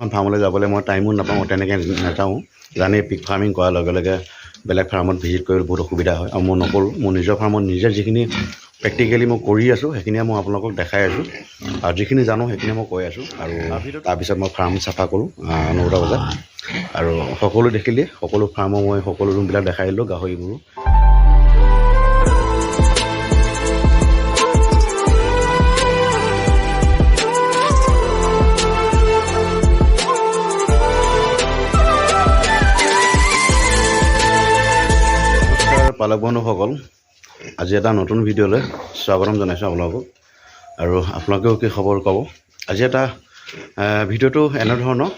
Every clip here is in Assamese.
এখন ফাৰ্মলৈ যাবলৈ মই টাইমো নাপাওঁ তেনেকৈ নাযাওঁ। জানেই পিক ফাৰ্মিং কৰাৰ লগে লগে বেলেগ ফাৰ্মত ভিজিট কৰিবলৈ বহুত অসুবিধা হয়। আৰু মই নকৰোঁ মোৰ নিজৰ ফাৰ্মত নিজে যিখিনি প্ৰেক্টিকেলি মই কৰি আছোঁ সেইখিনিয়ে মই আপোনালোকক দেখাই আছোঁ। আৰু যিখিনি জানো সেইখিনি মই কৈ আছোঁ। আৰু তাৰপিছত মই ফাৰ্ম চাফা কৰোঁ নটা বজাত আৰু সকলো দেখিলে সকলো ফাৰ্মৰ মই সকলো ৰুমবিলাক দেখাই দিলোঁ গাহৰিবোৰো। পালক বন্ধুসকল আজি এটা নতুন ভিডিঅ'লৈ স্বাগতম জনাইছোঁ আপোনালোকক। আৰু আপোনালোকেও কি খবৰ ক'ব? আজি এটা ভিডিঅ'টো এনেধৰণৰ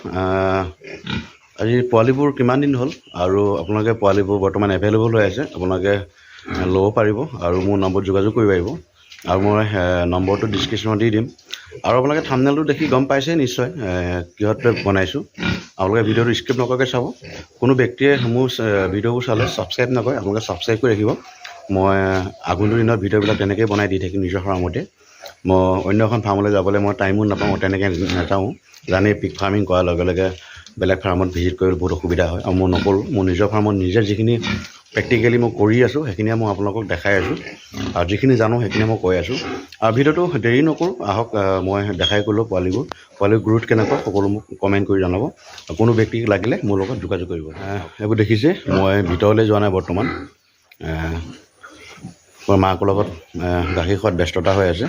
আজি পোৱালিবোৰ কিমান দিন হ'ল আৰু আপোনালোকে পোৱালিবোৰ বৰ্তমান এভেইলেবল হৈ আছে আপোনালোকে ল'ব পাৰিব আৰু মোৰ নম্বৰত যোগাযোগ কৰিব পাৰিব। আৰু মই নম্বৰটো ডিছক্ৰিপশ্যনত দি দিম। আৰু আপোনালোকে থামনেলটো দেখি গম পাইছে নিশ্চয় কিহত বনাইছোঁ। আপোনালোকে ভিডিঅ'টো স্কিপ নকৰাকৈ চাব। কোনো ব্যক্তিয়ে মোৰ ভিডিঅ'বোৰ চালে ছাবস্ক্ৰাইব নকৰে, আপোনালোকে ছাবস্ক্ৰাইব কৰি ৰাখিব মই, আগন্তুক দিনত ভিডিঅ'বিলাক তেনেকৈয়ে বনাই দি থাকিম নিজৰ ফাৰ্মতে মই অন্য এখন ফাৰ্মলৈ যাবলৈ মই টাইমো নাপাওঁ, তেনেকৈ নাযাওঁ জানেই পিক ফাৰ্মিং কৰাৰ লগে লগে বেলেগ ফাৰ্মত ভিজিট কৰিবলৈ বহুত অসুবিধা হয়। আৰু মই নকৰোঁ, মোৰ নিজৰ ফাৰ্মত নিজে যিখিনি প্ৰেক্টিকেলি মই কৰি আছোঁ সেইখিনিয়ে মই আপোনালোকক দেখাই আছোঁ। আৰু যিখিনি জানো সেইখিনি মই কৈ আছোঁ। আৰু ভিডিঅ'টো দেৰি নকৰোঁ আহক আহ, মই দেখাই গ'লোঁ পোৱালিবোৰ। পোৱালিৰ গ্ৰোথ কেনেকুৱা সকলো মোক কমেণ্ট কৰি জনাব। কোনো ব্যক্তিক লাগিলে মোৰ লগত যোগাযোগ কৰিব। আহ, এইবোৰ দেখিছে মই ভিতৰলৈ যোৱা নাই বৰ্তমান। মই মাকৰ লগত গাখীৰ খোৱাত ব্যস্ততা হৈ আছে।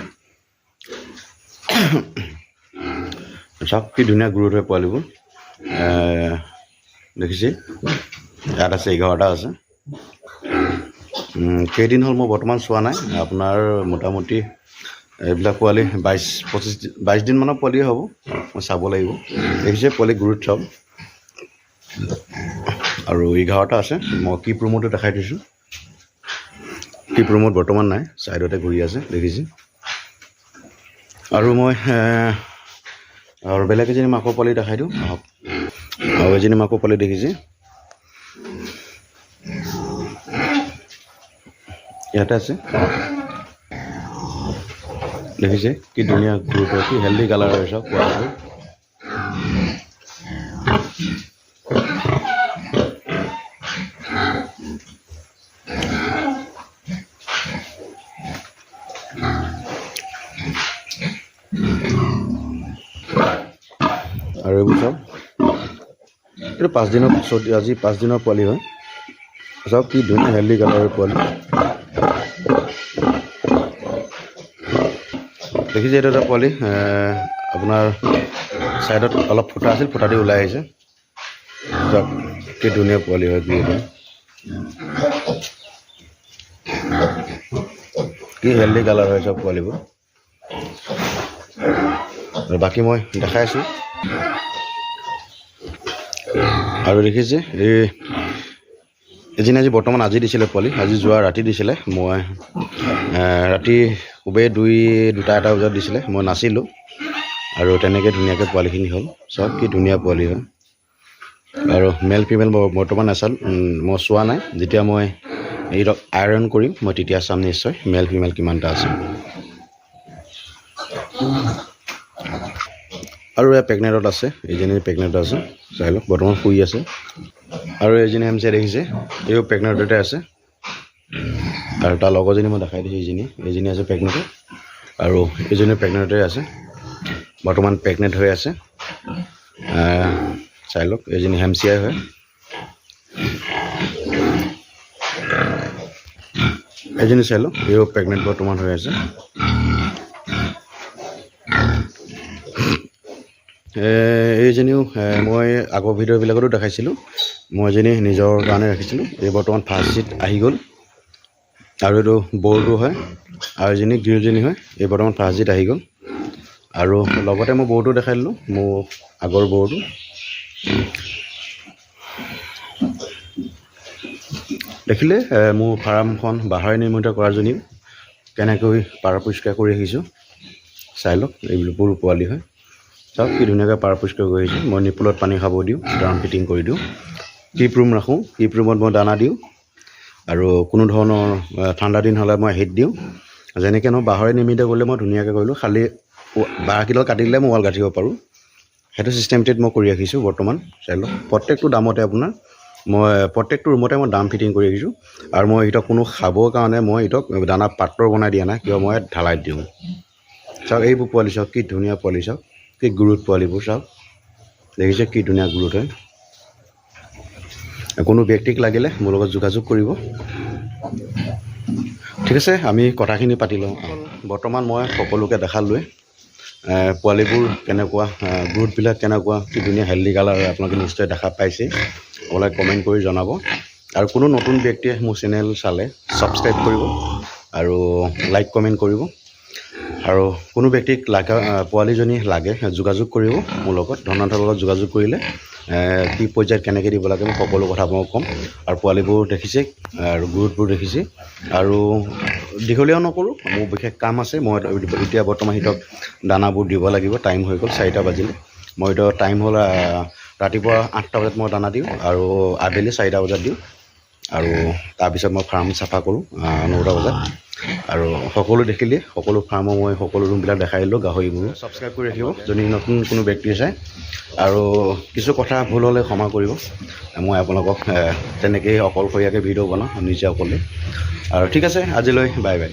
চাওক কি ধুনীয়া গ্ৰোথ হয় পোৱালিবোৰ। দেখিছে? ইয়াত আছে এঘাৰটা আছে। কেইদিন হ'ল মই বৰ্তমান চোৱা নাই। আপোনাৰ মোটামুটি এইবিলাক পোৱালি বাইছ পঁচিছ বাইছ দিনমানৰ পোৱালিয়ে হ'ব মই চাব লাগিব। দেখিছে পোৱালি চাওক আৰু এঘাৰটা আছে মই কিপ ৰুমতো দেখাই থৈছোঁ। কিপ ৰুমত বৰ্তমান নাই ছাইডতে ঘূৰি আছে দেখিছে। আৰু মই আৰু বেলেগ এজনী মাকৰ পোৱালি দেখাই দিওঁ আহক। আৰু এজনী মাকৰ পোৱালি দেখিছে। ইয়াতে আছে। দেখিছে কি ধুনীয়া গ্ৰুপ হয়, কি হেল্ডি কালাৰ হয় চব আৰু এইবোৰ চাওক এইটো পাঁচদিনৰ পিছত, আজি পাঁচদিনৰ পোৱালি হয়। চাওক কি ধুনীয়া হেল্ডি কালাৰৰ পোৱালি। দেখিছে এইটো এটা পোৱালি আপোনাৰ ছাইডত অলপ ফুটা আছিল ফুটা দি ওলাই আহিছে। চাওক কি ধুনীয়া পোৱালি হয় কি কি হেল্ডি কালাৰ হয় চব পোৱালিবোৰ। বাকী মই দেখাই আছোঁ। আৰু দেখিছে এই এজনী আজি বৰ্তমান আজি দিছিলে পোৱালি, আজি যোৱা ৰাতি দিছিলে। মই ৰাতি খুবেই দুই, দুটা, এটা বজাত দিছিলে। মই নাছিলোঁ আৰু তেনেকৈ ধুনীয়াকৈ পোৱালিখিনি হ'ল। চব কি ধুনীয়া পোৱালি হয়। আৰু মেল ফিমেল বৰ্তমান নাচালোঁ। মই চোৱা নাই। যেতিয়া মই এইটো আইৰণ কৰিম, মই তেতিয়া চাম নিশ্চয় মেল ফিমেল কিমানটা আছে। আৰু এয়া প্ৰেগনেণ্টত আছে। এইজনী প্ৰেগনেণ্টত আছে। চাই লওক, বৰ্তমান শুই আছে। আৰু এজনী এম দেখিছে, এইও প্ৰেগনেণ্টতে আছে। আৰু তাৰ লগৰজনী মই দেখাই দিছোঁ এইজনী এইজনী আছে প্ৰেগনেণ্টত আৰু এইজনী প্ৰেগনেণ্টতে আছে, বৰ্তমান প্ৰেগনেণ্ট হৈ আছে। চাই লওক এইজনী হেমচিয়াই হয়। এইজনী চাই লওক, এইও প্ৰেগনেণ্ট বৰ্তমান হৈ আছে। এইজনীও মই আগৰ ভিডিঅ'বিলাকতো দেখাইছিলোঁ। মই এজনী নিজৰ কাৰণে ৰাখিছিলোঁ। এই বৰ্তমান ফাৰ্ষ্ট ছিট আহি গ'ল। আৰু এইটো বৌৰটো হয়, আৰু এজনী গিৰিজনী হয়, এই বৰ্তমান ফাৰ্ষ্ট ছিট আহি গ'ল। আৰু লগতে মই বৌৰটো দেখাই দিলোঁ, মোৰ আগৰ বৌৰটো। দেখিলে মোৰ ফাৰ্মখন বাঁহৰে নিৰ্মিত কৰাজনীও কেনেকৈ পাৰ পৰিষ্কাৰ কৰি ৰাখিছোঁ, চাই লওক, এইবোৰ পোৱালি হয়। চাওক কি ধুনীয়াকৈ পাৰ পৰিষ্কাৰ কৰি আহিছোঁ মই নিপুলত পানী খাব দিওঁ ড্ৰাম ফিটিং কৰি দিওঁ। কিপ ৰুম ৰাখোঁ কিপ ৰুমত মই দানা দিওঁ আৰু কোনো ধৰণৰ ঠাণ্ডা দিন হ'লে মই হিট দিওঁ। যেনেকৈ নহয় বাঁহৰে নিৰ্মিত কৰিলে মই ধুনীয়াকৈ কৰিলোঁ। খালি বাঁহকিডাল কাটি দিলে মই ৱাল গাঁঠিব পাৰোঁ। সেইটো ছিষ্টেমটোত মই কৰি ৰাখিছোঁ বৰ্তমান চাই লওক প্ৰত্যেকটো দামতে আপোনাৰ মই প্ৰত্যেকটো ৰুমতে মই দাম ফিটিং কৰি ৰাখিছোঁ। আৰু মই ইহঁতক কোনো খাবৰ কাৰণে মই ইহঁতক দানা পাত্ৰ বনাই দিয়া নাই কিয় মই ইয়াত ঢালাই দিওঁ। চাওক এইবোৰ পোৱালি চাওক কি ধুনীয়া পোৱালি চাওক। কি গ্ৰোথ পোৱালিবোৰ চাওক। দেখিছে কি ধুনীয়া গ্ৰোথ হয় কোনো ব্যক্তিক লাগিলে মোৰ লগত যোগাযোগ কৰিব। ঠিক আছে আমি কথাখিনি পাতি লওঁ। বৰ্তমান মই সকলোকে দেখালোৱে পোৱালিবোৰ কেনেকুৱা গ্ৰোথবিলাক কেনেকুৱা কি ধুনীয়া হেল্ডি কালাৰ আপোনালোকে নিশ্চয় দেখা পাইছে আপোনালোকে কমেণ্ট কৰি জনাব। আৰু কোনো নতুন ব্যক্তিয়ে মোৰ চেনেল চালে ছাবস্ক্ৰাইব কৰিব আৰু লাইক কমেণ্ট কৰিব। আৰু কোনো ব্যক্তিক লাগা পোৱালিজনী লাগে যোগাযোগ কৰিব মোৰ লগত ধনন্তৰ লগত যোগাযোগ কৰিলে কি পৰ্যায়ত কেনেকৈ দিব লাগে মই সকলো কথা আপোনাক ক'ম। আৰু পোৱালিবোৰ দেখিছে আৰু গ্ৰোথবোৰ দেখিছে আৰু দীঘলীয়াও নকৰোঁ মোৰ বিশেষ কাম আছে মই এতিয়া বৰ্তমান সিহঁতক দানাবোৰ দিব লাগিব টাইম হৈ গ'ল চাৰিটা বাজিলে। মই এতিয়া টাইম হ'ল ৰাতিপুৱা আঠটা বজাত মই দানা দিওঁ আৰু আবেলি চাৰিটা বজাত দিওঁ। আৰু তাৰপিছত মই ফাৰ্ম চাফা কৰোঁ নটা বজাত। আৰু সকলো দেখিলে সকলো ফাৰ্মৰ মই সকলো ৰুমবিলাক দেখাই দিলোঁ গাহৰিবোৰ ছাবস্ক্ৰাইব কৰি ৰাখিব যদি নতুন কোনো ব্যক্তি আছে। আৰু কিছু কথা ভুল হ'লে ক্ষমা কৰিব। মই আপোনালোকক তেনেকেই অকলশৰীয়াকৈ ভিডিঅ' বনাওঁ নিজে অকলে। আৰু ঠিক আছে আজিলৈ বাই বাই।